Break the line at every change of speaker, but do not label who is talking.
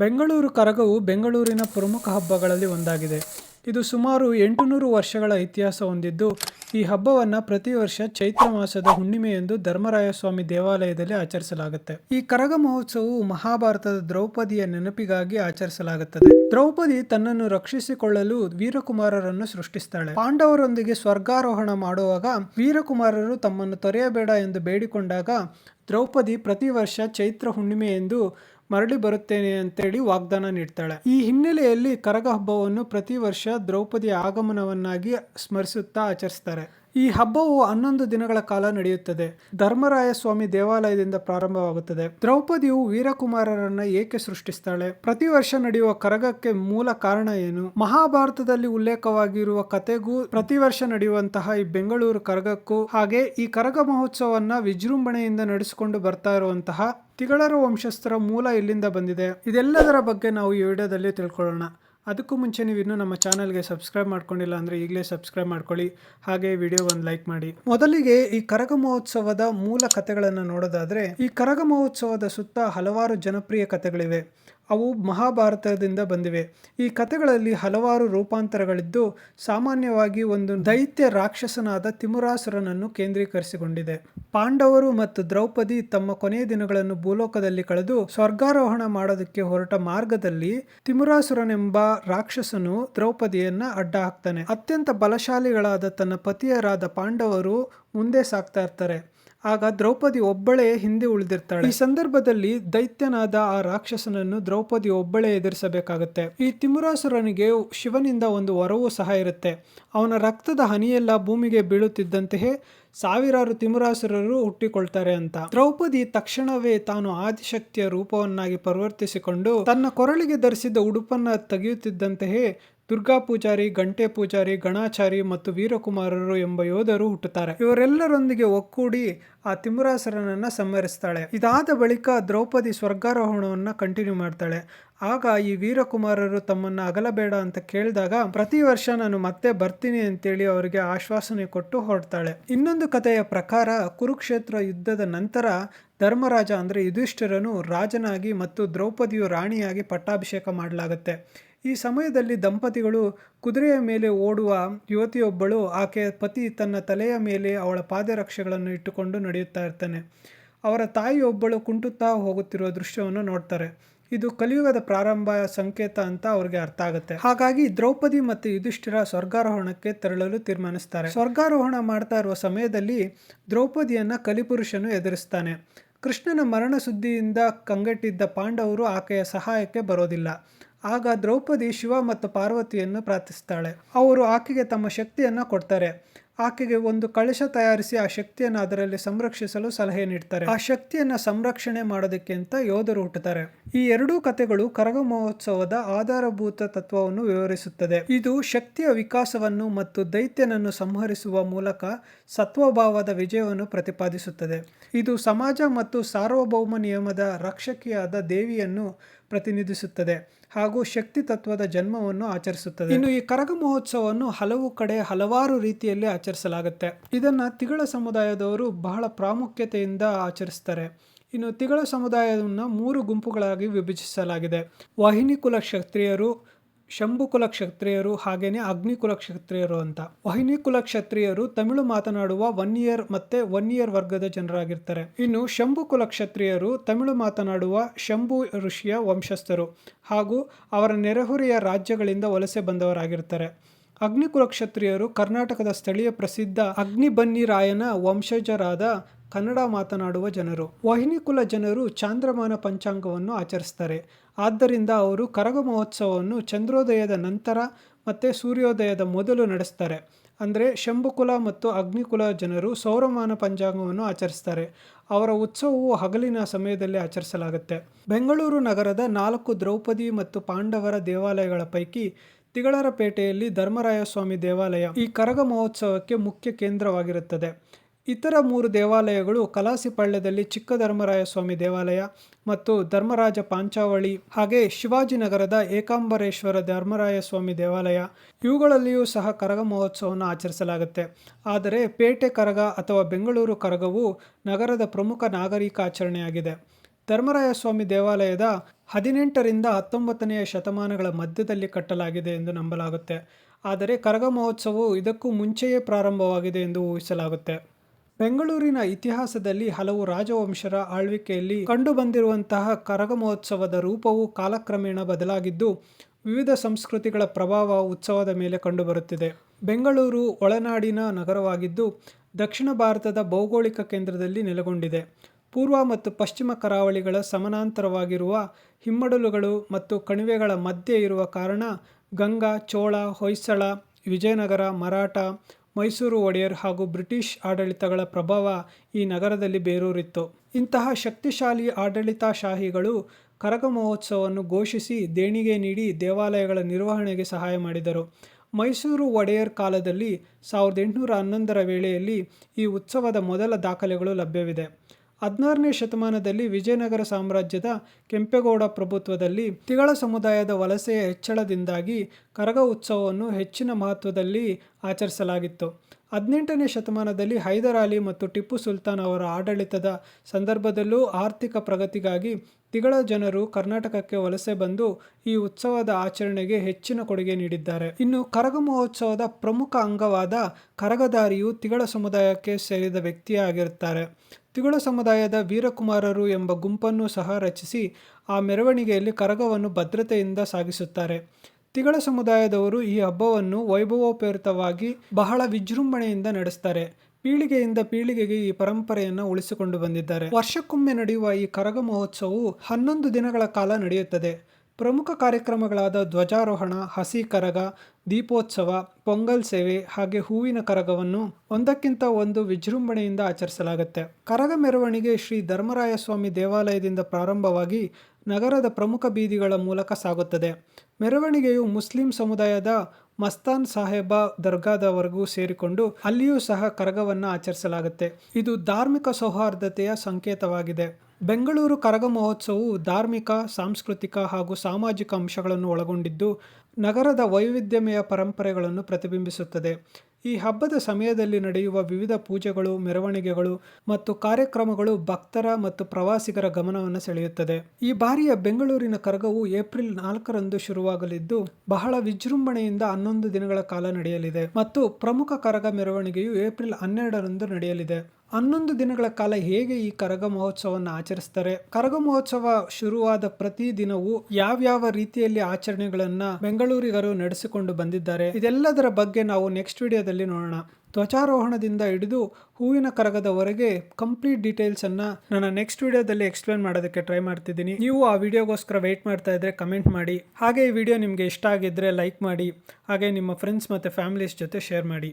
ಬೆಂಗಳೂರು ಕರಗವು ಬೆಂಗಳೂರಿನ ಪ್ರಮುಖ ಹಬ್ಬಗಳಲ್ಲಿ ಒಂದಾಗಿದೆ. ಇದು ಸುಮಾರು ಎಂಟುನೂರು ವರ್ಷಗಳ ಇತಿಹಾಸ ಹೊಂದಿದ್ದು, ಈ ಹಬ್ಬವನ್ನು ಪ್ರತಿ ವರ್ಷ ಚೈತ್ರ ಮಾಸದ ಹುಣ್ಣಿಮೆಯಂದು ಧರ್ಮರಾಯಸ್ವಾಮಿ ದೇವಾಲಯದಲ್ಲಿ ಆಚರಿಸಲಾಗುತ್ತೆ. ಈ ಕರಗ ಮಹೋತ್ಸವವು ಮಹಾಭಾರತದ ದ್ರೌಪದಿಯ ನೆನಪಿಗಾಗಿ ಆಚರಿಸಲಾಗುತ್ತದೆ. ದ್ರೌಪದಿ ತನ್ನನ್ನು ರಕ್ಷಿಸಿಕೊಳ್ಳಲು ವೀರಕುಮಾರರನ್ನು ಸೃಷ್ಟಿಸ್ತಾಳೆ. ಪಾಂಡವರೊಂದಿಗೆ ಸ್ವರ್ಗಾರೋಹಣ ಮಾಡುವಾಗ ವೀರಕುಮಾರರು ತಮ್ಮನ್ನು ತೊರೆಯಬೇಡ ಎಂದು ಬೇಡಿಕೊಂಡಾಗ ದ್ರೌಪದಿ ಪ್ರತಿ ವರ್ಷ ಚೈತ್ರ ಹುಣ್ಣಿಮೆ ಎಂದು ಮರಳಿ ಬರುತ್ತೇನೆ ಅಂತೇಳಿ ವಾಗ್ದಾನ ನೀಡ್ತಾಳೆ. ಈ ಹಿನ್ನೆಲೆಯಲ್ಲಿ ಕರಗ ಹಬ್ಬವನ್ನು ಪ್ರತಿ ವರ್ಷ ದ್ರೌಪದಿಯ ಆಗಮನವನ್ನಾಗಿ ಸ್ಮರಿಸುತ್ತಾ ಆಚರಿಸ್ತಾರೆ. ಈ ಹಬ್ಬವು ಹನ್ನೊಂದು ದಿನಗಳ ಕಾಲ ನಡೆಯುತ್ತದೆ. ಧರ್ಮರಾಯ ಸ್ವಾಮಿ ದೇವಾಲಯದಿಂದ ಪ್ರಾರಂಭವಾಗುತ್ತದೆ. ದ್ರೌಪದಿಯು ವೀರಕುಮಾರರನ್ನ ಏಕೆ ಸೃಷ್ಟಿಸ್ತಾಳೆ? ಪ್ರತಿ ವರ್ಷ ನಡೆಯುವ ಕರಗಕ್ಕೆ ಮೂಲ ಕಾರಣ ಏನು? ಮಹಾಭಾರತದಲ್ಲಿ ಉಲ್ಲೇಖವಾಗಿರುವ ಕಥೆಗೂ ಪ್ರತಿ ವರ್ಷ ನಡೆಯುವಂತಹ ಈ ಬೆಂಗಳೂರು ಕರಗಕ್ಕೂ ಹಾಗೆ ಈ ಕರಗ ಮಹೋತ್ಸವವನ್ನ ವಿಜೃಂಭಣೆಯಿಂದ ನಡೆಸಿಕೊಂಡು ಬರ್ತಾ ಇರುವಂತಹ ತಿಗಳರ ವಂಶಸ್ಥರ ಮೂಲ ಎಲ್ಲಿಂದ ಬಂದಿದೆ? ಇದೆಲ್ಲದರ ಬಗ್ಗೆ ನಾವು ಈ ವಿಡಿಯೋದಲ್ಲಿ ತಿಳ್ಕೊಳ್ಳೋಣ. ಅದಕ್ಕೂ ಮುಂಚೆ ನೀವು ಇನ್ನೂ ನಮ್ಮ ಚಾನಲ್ಗೆ ಸಬ್ಸ್ಕ್ರೈಬ್ ಮಾಡ್ಕೊಂಡಿಲ್ಲ ಅಂದರೆ ಈಗಲೇ ಸಬ್ಸ್ಕ್ರೈಬ್ ಮಾಡ್ಕೊಳ್ಳಿ. ಹಾಗೆ ವಿಡಿಯೋ ಒಂದು ಲೈಕ್ ಮಾಡಿ. ಮೊದಲಿಗೆ ಈ ಕರಗ ಮಹೋತ್ಸವದ ಮೂಲ ಕಥೆಗಳನ್ನು ನೋಡೋದಾದರೆ ಈ ಕರಗ ಮಹೋತ್ಸವದ ಸುತ್ತ ಹಲವಾರು ಜನಪ್ರಿಯ ಕಥೆಗಳಿವೆ. ಅವು ಮಹಾಭಾರತದಿಂದ ಬಂದಿವೆ. ಈ ಕಥೆಗಳಲ್ಲಿ ಹಲವಾರು ರೂಪಾಂತರಗಳಿದ್ದು, ಸಾಮಾನ್ಯವಾಗಿ ಒಂದು ದೈತ್ಯ ರಾಕ್ಷಸನಾದ ತಿಮುರಾಸುರನನ್ನು ಕೇಂದ್ರೀಕರಿಸಿಕೊಂಡಿದೆ. ಪಾಂಡವರು ಮತ್ತು ದ್ರೌಪದಿ ತಮ್ಮ ಕೊನೆಯ ದಿನಗಳನ್ನು ಭೂಲೋಕದಲ್ಲಿ ಕಳೆದು ಸ್ವರ್ಗಾರೋಹಣ ಮಾಡೋದಕ್ಕೆ ಹೊರಟ ಮಾರ್ಗದಲ್ಲಿ ತಿಮುರಾಸುರನೆಂಬ ರಾಕ್ಷಸನು ದ್ರೌಪದಿಯನ್ನ ಅಡ್ಡ ಹಾಕ್ತಾನೆ. ಅತ್ಯಂತ ಬಲಶಾಲಿಗಳಾದ ತನ್ನ ಪತಿಯರಾದ ಪಾಂಡವರು ಮುಂದೆ ಸಾಕ್ತಾ ಇರ್ತಾರೆ. ಆಗ ದ್ರೌಪದಿ ಒಬ್ಬಳೇ ಹಿಂದೆ ಉಳಿದಿರ್ತಾಳೆ. ಈ ಸಂದರ್ಭದಲ್ಲಿ ದೈತ್ಯನಾದ ಆ ರಾಕ್ಷಸನನ್ನು ದ್ರೌಪದಿ ಒಬ್ಬಳೇ ಎದುರಿಸಬೇಕಾಗುತ್ತೆ. ಈ ತಿಮುರಾಸುರನಿಗೆ ಶಿವನಿಂದ ಒಂದು ವರವು ಸಹ ಇರುತ್ತೆ. ಅವನ ರಕ್ತದ ಹನಿಯೆಲ್ಲ ಭೂಮಿಗೆ ಬೀಳುತ್ತಿದ್ದಂತೆಯೇ ಸಾವಿರಾರು ತಿಮುರಾಸುರರು ಹುಟ್ಟಿಕೊಳ್ತಾರೆ ಅಂತ. ದ್ರೌಪದಿ ತಕ್ಷಣವೇ ತಾನು ಆದಿಶಕ್ತಿಯ ರೂಪವನ್ನಾಗಿ ಪರಿವರ್ತಿಸಿಕೊಂಡು ತನ್ನ ಕೊರಳಿಗೆ ಧರಿಸಿದ್ದ ಉಡುಪನ್ನ ತೆಗೆಯುತ್ತಿದ್ದಂತೆಯೇ ದುರ್ಗಾ ಪೂಜಾರಿ ಗಂಟೆ ಪೂಜಾರಿ, ಗಣಾಚಾರಿ ಮತ್ತು ವೀರಕುಮಾರರು ಎಂಬ ಯೋಧರು ಹುಟ್ಟುತ್ತಾರೆ. ಇವರೆಲ್ಲರೊಂದಿಗೆ ಒಕ್ಕೂಡಿ ಆ ತಿಮುರಾಸುರನನ್ನ ಸಂಹರಿಸ್ತಾಳೆ. ಇದಾದ ಬಳಿಕ ದ್ರೌಪದಿ ಸ್ವರ್ಗಾರೋಹಣವನ್ನು ಕಂಟಿನ್ಯೂ ಮಾಡ್ತಾಳೆ. ಆಗ ಈ ವೀರಕುಮಾರರು ತಮ್ಮನ್ನ ಅಗಲಬೇಡ ಅಂತ ಕೇಳಿದಾಗ, ಪ್ರತಿ ವರ್ಷ ನಾನು ಮತ್ತೆ ಬರ್ತೀನಿ ಅಂತೇಳಿ ಅವರಿಗೆ ಆಶ್ವಾಸನೆ ಕೊಟ್ಟು ಹೊರಡ್ತಾಳೆ. ಇನ್ನೊಂದು ಕಥೆಯ ಪ್ರಕಾರ, ಕುರುಕ್ಷೇತ್ರ ಯುದ್ಧದ ನಂತರ ಧರ್ಮರಾಜ ಅಂದರೆ ಯುಧಿಷ್ಠಿರನು ರಾಜನಾಗಿ ಮತ್ತು ದ್ರೌಪದಿಯು ರಾಣಿಯಾಗಿ ಪಟ್ಟಾಭಿಷೇಕ ಮಾಡಲಾಗುತ್ತೆ. ಈ ಸಮಯದಲ್ಲಿ ದಂಪತಿಗಳು ಕುದುರೆಯ ಮೇಲೆ ಓಡುವ ಯುವತಿಯೊಬ್ಬಳು ಆಕೆಯ ಪತಿ ತನ್ನ ತಲೆಯ ಮೇಲೆ ಅವಳ ಪಾದರಕ್ಷೆಗಳನ್ನು ಇಟ್ಟುಕೊಂಡು ನಡೆಯುತ್ತಾ ಇರ್ತಾನೆ. ಅವರ ತಾಯಿಯೊಬ್ಬಳು ಕುಂಟುತ್ತಾ ಹೋಗುತ್ತಿರುವ ದೃಶ್ಯವನ್ನು ನೋಡ್ತಾರೆ. ಇದು ಕಲಿಯುಗದ ಪ್ರಾರಂಭ ಸಂಕೇತ ಅಂತ ಅವ್ರಿಗೆ ಅರ್ಥ ಆಗುತ್ತೆ. ಹಾಗಾಗಿ ದ್ರೌಪದಿ ಮತ್ತು ಯುಧಿಷ್ಠಿರ ಸ್ವರ್ಗಾರೋಹಣಕ್ಕೆ ತೆರಳಲು ತೀರ್ಮಾನಿಸ್ತಾರೆ. ಸ್ವರ್ಗಾರೋಹಣ ಮಾಡ್ತಾ ಇರುವ ಸಮಯದಲ್ಲಿ ದ್ರೌಪದಿಯನ್ನ ಕಲಿಪುರುಷನು ಎದುರಿಸ್ತಾನೆ. ಕೃಷ್ಣನ ಮರಣ ಸುದ್ದಿಯಿಂದ ಕಂಗೆಟ್ಟಿದ್ದ ಪಾಂಡವರು ಆಕೆಯ ಸಹಾಯಕ್ಕೆ ಬರೋದಿಲ್ಲ. ಆಗ ದ್ರೌಪದಿ ಶಿವ ಮತ್ತು ಪಾರ್ವತಿಯನ್ನು ಪ್ರಾರ್ಥಿಸ್ತಾಳೆ. ಅವರು ಆಕೆಗೆ ತಮ್ಮ ಶಕ್ತಿಯನ್ನು ಕೊಡ್ತಾರೆ. ಆಕೆಗೆ ಒಂದು ಕಳಶ ತಯಾರಿಸಿ ಆ ಶಕ್ತಿಯನ್ನು ಅದರಲ್ಲಿ ಸಂರಕ್ಷಿಸಲು ಸಲಹೆ ನೀಡ್ತಾರೆ. ಆ ಶಕ್ತಿಯನ್ನು ಸಂರಕ್ಷಣೆ ಮಾಡೋದಕ್ಕೆ ಅಂತ ಯೋಧರು ಹುಟ್ಟುತ್ತಾರೆ. ಈ ಎರಡೂ ಕಥೆಗಳು ಕರಗ ಮಹೋತ್ಸವದ ಆಧಾರಭೂತ ತತ್ವವನ್ನು ವಿವರಿಸುತ್ತದೆ. ಇದು ಶಕ್ತಿಯ ವಿಕಾಸವನ್ನು ಮತ್ತು ದೈತ್ಯನನ್ನು ಸಂಹರಿಸುವ ಮೂಲಕ ಸತ್ವಭಾವದ ವಿಜಯವನ್ನು ಪ್ರತಿಪಾದಿಸುತ್ತದೆ. ಇದು ಸಮಾಜ ಮತ್ತು ಸಾರ್ವಭೌಮ ನಿಯಮದ ರಕ್ಷಕಿಯಾದ ದೇವಿಯನ್ನು ಪ್ರತಿನಿಧಿಸುತ್ತದೆ ಹಾಗೂ ಶಕ್ತಿ ತತ್ವದ ಜನ್ಮವನ್ನು ಆಚರಿಸುತ್ತದೆ. ಇನ್ನು ಈ ಕರಗ ಮಹೋತ್ಸವವನ್ನು ಹಲವು ಕಡೆ ಹಲವಾರು ರೀತಿಯಲ್ಲಿ ಆಚರಿಸಲಾಗುತ್ತೆ. ಇದನ್ನ ತಿಗಳ ಸಮುದಾಯದವರು ಬಹಳ ಪ್ರಾಮುಖ್ಯತೆಯಿಂದ ಆಚರಿಸ್ತಾರೆ. ಇನ್ನು ತಿಗಳ ಸಮುದಾಯವನ್ನು ಮೂರು ಗುಂಪುಗಳಾಗಿ ವಿಭಜಿಸಲಾಗಿದೆ. ವಾಹಿನಿ ಕುಲ ಕ್ಷತ್ರಿಯರು ಶಂಭುಕುಲ ಕ್ಷತ್ರಿಯರು ಹಾಗೇನೆ ಅಗ್ನಿಕುಲ ಕ್ಷತ್ರಿಯರು ಅಂತ. ವಾಹಿನಿ ಕುಲ ಕ್ಷತ್ರಿಯರು ತಮಿಳು ಮಾತನಾಡುವ ಒನ್ ಇಯರ್ ಮತ್ತೆ ಒನ್ ಇಯರ್ ವರ್ಗದ ಜನರಾಗಿರ್ತಾರೆ. ಇನ್ನು ಶಂಭು ಕುಲ ಕ್ಷತ್ರಿಯರು ತಮಿಳು ಮಾತನಾಡುವ ಶಂಭು ಋಷಿಯ ವಂಶಸ್ಥರು ಹಾಗೂ ಅವರ ನೆರೆಹೊರೆಯ ರಾಜ್ಯಗಳಿಂದ ವಲಸೆ ಬಂದವರಾಗಿರ್ತಾರೆ. ಅಗ್ನಿಕುಲ ಕ್ಷತ್ರಿಯರು ಕರ್ನಾಟಕದ ಸ್ಥಳೀಯ ಪ್ರಸಿದ್ಧ ಅಗ್ನಿಬನ್ನಿ ರಾಯನ ವಂಶಜರಾದ ಕನ್ನಡ ಮಾತನಾಡುವ ಜನರು. ವಾಹಿನಿ ಕುಲ ಜನರು ಚಾಂದ್ರಮಾನ ಪಂಚಾಂಗವನ್ನು ಆಚರಿಸ್ತಾರೆ ಆದ್ದರಿಂದ ಅವರು ಕರಗ ಮಹೋತ್ಸವವನ್ನು ಚಂದ್ರೋದಯದ ನಂತರ ಮತ್ತು ಸೂರ್ಯೋದಯದ ಮೊದಲು ನಡೆಸ್ತಾರೆ ಅಂದರೆ ಶಂಭುಕುಲ ಮತ್ತು ಅಗ್ನಿಕುಲ ಜನರು ಸೌರಮಾನ ಪಂಚಾಂಗವನ್ನು ಆಚರಿಸ್ತಾರೆ ಅವರ ಉತ್ಸವವು ಹಗಲಿನ ಸಮಯದಲ್ಲಿ ಆಚರಿಸಲಾಗುತ್ತೆ. ಬೆಂಗಳೂರು ನಗರದ ನಾಲ್ಕು ದ್ರೌಪದಿ ಮತ್ತು ಪಾಂಡವರ ದೇವಾಲಯಗಳ ಪೈಕಿ ತಿಗಳರಪೇಟೆಯಲ್ಲಿ ಧರ್ಮರಾಯಸ್ವಾಮಿ ದೇವಾಲಯ ಈ ಕರಗ ಮಹೋತ್ಸವಕ್ಕೆ ಮುಖ್ಯ ಕೇಂದ್ರವಾಗಿರುತ್ತದೆ. ಇತರ ಮೂರು ದೇವಾಲಯಗಳು ಕಲಾಸಿಪಳ್ಳ್ಯದಲ್ಲಿ ಚಿಕ್ಕ ಧರ್ಮರಾಯಸ್ವಾಮಿ ದೇವಾಲಯ ಮತ್ತು ಧರ್ಮರಾಜ ಪಾಂಚಾವಳಿ ಹಾಗೆ ಶಿವಾಜಿನಗರದ ಏಕಾಂಬರೇಶ್ವರ ಧರ್ಮರಾಯಸ್ವಾಮಿ ದೇವಾಲಯ. ಇವುಗಳಲ್ಲಿಯೂ ಸಹ ಕರಗ ಮಹೋತ್ಸವವನ್ನು ಆಚರಿಸಲಾಗುತ್ತೆ. ಆದರೆ ಪೇಟೆ ಕರಗ ಅಥವಾ ಬೆಂಗಳೂರು ಕರಗವು ನಗರದ ಪ್ರಮುಖ ನಾಗರಿಕ ಆಚರಣೆಯಾಗಿದೆ ಧರ್ಮರಾಯಸ್ವಾಮಿ ದೇವಾಲಯದ ಹದಿನೆಂಟರಿಂದ ಹತ್ತೊಂಬತ್ತನೆಯ ಶತಮಾನಗಳ ಮಧ್ಯದಲ್ಲಿ ಕಟ್ಟಲಾಗಿದೆ ಎಂದು ನಂಬಲಾಗುತ್ತೆ. ಆದರೆ ಕರಗ ಮಹೋತ್ಸವವು ಇದಕ್ಕೂ ಮುಂಚೆಯೇ ಪ್ರಾರಂಭವಾಗಿದೆ ಎಂದು ಊಹಿಸಲಾಗುತ್ತೆ. ಬೆಂಗಳೂರಿನ ಇತಿಹಾಸದಲ್ಲಿ ಹಲವು ರಾಜವಂಶರ ಆಳ್ವಿಕೆಯಲ್ಲಿ ಕಂಡುಬಂದಿರುವಂತಹ ಕರಗ ಮಹೋತ್ಸವದ ರೂಪವು ಕಾಲಕ್ರಮೇಣ ಬದಲಾಗಿದ್ದು, ವಿವಿಧ ಸಂಸ್ಕೃತಿಗಳ ಪ್ರಭಾವ ಉತ್ಸವದ ಮೇಲೆ ಕಂಡುಬರುತ್ತಿದೆ. ಬೆಂಗಳೂರು ಒಳನಾಡಿನ ನಗರವಾಗಿದ್ದು, ದಕ್ಷಿಣ ಭಾರತದ ಭೌಗೋಳಿಕ ಕೇಂದ್ರದಲ್ಲಿ ನೆಲೆಗೊಂಡಿದೆ. ಪೂರ್ವ ಮತ್ತು ಪಶ್ಚಿಮ ಕರಾವಳಿಗಳ ಸಮಾನಾಂತರವಾಗಿರುವ ಹಿಮ್ಮಡಲುಗಳು ಮತ್ತು ಕಣಿವೆಗಳ ಮಧ್ಯೆ ಇರುವ ಕಾರಣ ಗಂಗಾ, ಚೋಳ, ಹೊಯ್ಸಳ, ವಿಜಯನಗರ, ಮರಾಠ, ಮೈಸೂರು ಒಡೆಯರ್ ಹಾಗೂ ಬ್ರಿಟಿಷ್ ಆಡಳಿತಗಳ ಪ್ರಭಾವ ಈ ನಗರದಲ್ಲಿ ಬೇರೂರಿತ್ತು. ಇಂತಹ ಶಕ್ತಿಶಾಲಿ ಆಡಳಿತಶಾಹಿಗಳು ಕರಗ ಮಹೋತ್ಸವವನ್ನು ಘೋಷಿಸಿ ದೇಣಿಗೆ ನೀಡಿ ದೇವಾಲಯಗಳ ನಿರ್ವಹಣೆಗೆ ಸಹಾಯ ಮಾಡಿದರು. ಮೈಸೂರು ಒಡೆಯರ್ ಕಾಲದಲ್ಲಿ ಸಾವಿರದ ಎಂಟುನೂರ ಹನ್ನೊಂದರ ವೇಳೆಯಲ್ಲಿ ಈ ಉತ್ಸವದ ಮೊದಲ ದಾಖಲೆಗಳು ಲಭ್ಯವಿದೆ. ಹದಿನಾರನೇ ಶತಮಾನದಲ್ಲಿ ವಿಜಯನಗರ ಸಾಮ್ರಾಜ್ಯದ ಕೆಂಪೇಗೌಡ ಪ್ರಭುತ್ವದಲ್ಲಿ ತಿಗಳ ಸಮುದಾಯದ ವಲಸೆಯ ಹೆಚ್ಚಳದಿಂದಾಗಿ ಕರಗ ಉತ್ಸವವನ್ನು ಹೆಚ್ಚಿನ ಮಹತ್ವದಲ್ಲಿ ಆಚರಿಸಲಾಗಿತ್ತು. ಹದಿನೆಂಟನೇ ಶತಮಾನದಲ್ಲಿ ಹೈದರ್ ಅಲಿ ಮತ್ತು ಟಿಪ್ಪು ಸುಲ್ತಾನ್ ಅವರ ಆಡಳಿತದ ಸಂದರ್ಭದಲ್ಲೂ ಆರ್ಥಿಕ ಪ್ರಗತಿಗಾಗಿ ತಿಗಳ ಜನರು ಕರ್ನಾಟಕಕ್ಕೆ ವಲಸೆ ಬಂದು ಈ ಉತ್ಸವದ ಆಚರಣೆಗೆ ಹೆಚ್ಚಿನ ಕೊಡುಗೆ ನೀಡಿದ್ದಾರೆ. ಇನ್ನು ಕರಗ ಮಹೋತ್ಸವದ ಪ್ರಮುಖ ಅಂಗವಾದ ಕರಗದಾರಿಯು ತಿಗಳ ಸಮುದಾಯಕ್ಕೆ ಸೇರಿದ ವ್ಯಕ್ತಿಯೇ ಆಗಿರುತ್ತಾರೆ ತಿಗಳ ಸಮುದಾಯದ ವೀರಕುಮಾರರು ಎಂಬ ಗುಂಪನ್ನು ಸಹ ರಚಿಸಿ ಆ ಮೆರವಣಿಗೆಯಲ್ಲಿ ಕರಗವನ್ನು ಭದ್ರತೆಯಿಂದ ಸಾಗಿಸುತ್ತಾರೆ. ತಿಗಳ ಸಮುದಾಯದವರು ಈ ಹಬ್ಬವನ್ನು ವೈಭವೋಪೇತವಾಗಿ ಬಹಳ ವಿಜೃಂಭಣೆಯಿಂದ ನಡೆಸ್ತಾರೆ. ಪೀಳಿಗೆಯಿಂದ ಪೀಳಿಗೆಗೆ ಈ ಪರಂಪರೆಯನ್ನು ಉಳಿಸಿಕೊಂಡು ಬಂದಿದ್ದಾರೆ. ವರ್ಷಕ್ಕೊಮ್ಮೆ ನಡೆಯುವ ಈ ಕರಗ ಮಹೋತ್ಸವವು ಹನ್ನೊಂದು ದಿನಗಳ ಕಾಲ ನಡೆಯುತ್ತದೆ. ಪ್ರಮುಖ ಕಾರ್ಯಕ್ರಮಗಳಾದ ಧ್ವಜಾರೋಹಣ, ಹಸಿ ಕರಗ, ದೀಪೋತ್ಸವ, ಪೊಂಗಲ್ ಸೇವೆ ಹಾಗೆ ಹೂವಿನ ಕರಗವನ್ನು ಒಂದಕ್ಕಿಂತ ಒಂದು ವಿಜೃಂಭಣೆಯಿಂದ ಆಚರಿಸಲಾಗುತ್ತೆ. ಕರಗ ಮೆರವಣಿಗೆ ಶ್ರೀ ಧರ್ಮರಾಯಸ್ವಾಮಿ ದೇವಾಲಯದಿಂದ ಪ್ರಾರಂಭವಾಗಿ ನಗರದ ಪ್ರಮುಖ ಬೀದಿಗಳ ಮೂಲಕ ಸಾಗುತ್ತದೆ. ಮೆರವಣಿಗೆಯು ಮುಸ್ಲಿಂ ಸಮುದಾಯದ ಮಸ್ತಾನ್ ಸಾಹೇಬ ದರ್ಗಾದವರೆಗೂ ಸೇರಿಕೊಂಡು ಅಲ್ಲಿಯೂ ಸಹ ಕರಗವನ್ನು ಆಚರಿಸಲಾಗುತ್ತೆ. ಇದು ಧಾರ್ಮಿಕ ಸೌಹಾರ್ದತೆಯ ಸಂಕೇತವಾಗಿದೆ. ಬೆಂಗಳೂರು ಕರಗ ಮಹೋತ್ಸವವು ಧಾರ್ಮಿಕ, ಸಾಂಸ್ಕೃತಿಕ ಹಾಗೂ ಸಾಮಾಜಿಕ ಅಂಶಗಳನ್ನು ಒಳಗೊಂಡಿದ್ದು, ನಗರದ ವೈವಿಧ್ಯಮಯ ಪರಂಪರೆಗಳನ್ನು ಪ್ರತಿಬಿಂಬಿಸುತ್ತದೆ. ಈ ಹಬ್ಬದ ಸಮಯದಲ್ಲಿ ನಡೆಯುವ ವಿವಿಧ ಪೂಜೆಗಳು, ಮೆರವಣಿಗೆಗಳು ಮತ್ತು ಕಾರ್ಯಕ್ರಮಗಳು ಭಕ್ತರ ಮತ್ತು ಪ್ರವಾಸಿಗರ ಗಮನವನ್ನು ಸೆಳೆಯುತ್ತದೆ. ಈ ಬಾರಿಯ ಬೆಂಗಳೂರಿನ ಕರಗವು ಏಪ್ರಿಲ್ ನಾಲ್ಕರಂದು ಶುರುವಾಗಲಿದ್ದು, ಬಹಳ ವಿಜೃಂಭಣೆಯಿಂದ ಹನ್ನೊಂದು ದಿನಗಳ ಕಾಲ ನಡೆಯಲಿದೆ ಮತ್ತು ಪ್ರಮುಖ ಕರಗ ಮೆರವಣಿಗೆಯು ಏಪ್ರಿಲ್ ಹನ್ನೆರಡರಂದು ನಡೆಯಲಿದೆ. ಹನ್ನೊಂದು ದಿನಗಳ ಕಾಲ ಹೇಗೆ ಈ ಕರಗ ಮಹೋತ್ಸವವನ್ನು ಆಚರಿಸ್ತಾರೆ? ಕರಗ ಮಹೋತ್ಸವ ಶುರುವಾದ ಪ್ರತಿ ದಿನವೂ ಯಾವ್ಯಾವ ರೀತಿಯಲ್ಲಿ ಆಚರಣೆಗಳನ್ನ ಬೆಂಗಳೂರಿಗರು ನಡೆಸಿಕೊಂಡು ಬಂದಿದ್ದಾರೆ? ಇದೆಲ್ಲದರ ಬಗ್ಗೆ ನಾವು ನೆಕ್ಸ್ಟ್ ವಿಡಿಯೋದಲ್ಲಿ ನೋಡೋಣ. ಧ್ವಜಾರೋಹಣದಿಂದ ಹಿಡಿದು ಹೂವಿನ ಕರಗದವರೆಗೆ ಕಂಪ್ಲೀಟ್ ಡೀಟೇಲ್ಸ್ ಅನ್ನ ನನ್ನ ನೆಕ್ಸ್ಟ್ ವಿಡಿಯೋದಲ್ಲಿ ಎಕ್ಸ್ಪ್ಲೇನ್ ಮಾಡೋದಕ್ಕೆ ಟ್ರೈ ಮಾಡ್ತಿದ್ದೀನಿ. ನೀವು ಆ ವಿಡಿಯೋಗೋಸ್ಕರ ವೆಯ್ಟ್ ಮಾಡ್ತಾ ಇದ್ರೆ ಕಮೆಂಟ್ ಮಾಡಿ. ಹಾಗೆ ಈ ವಿಡಿಯೋ ನಿಮಗೆ ಇಷ್ಟ ಆಗಿದ್ರೆ ಲೈಕ್ ಮಾಡಿ. ಹಾಗೆ ನಿಮ್ಮ ಫ್ರೆಂಡ್ಸ್ ಮತ್ತು ಫ್ಯಾಮಿಲೀಸ್ ಜೊತೆ ಶೇರ್ ಮಾಡಿ.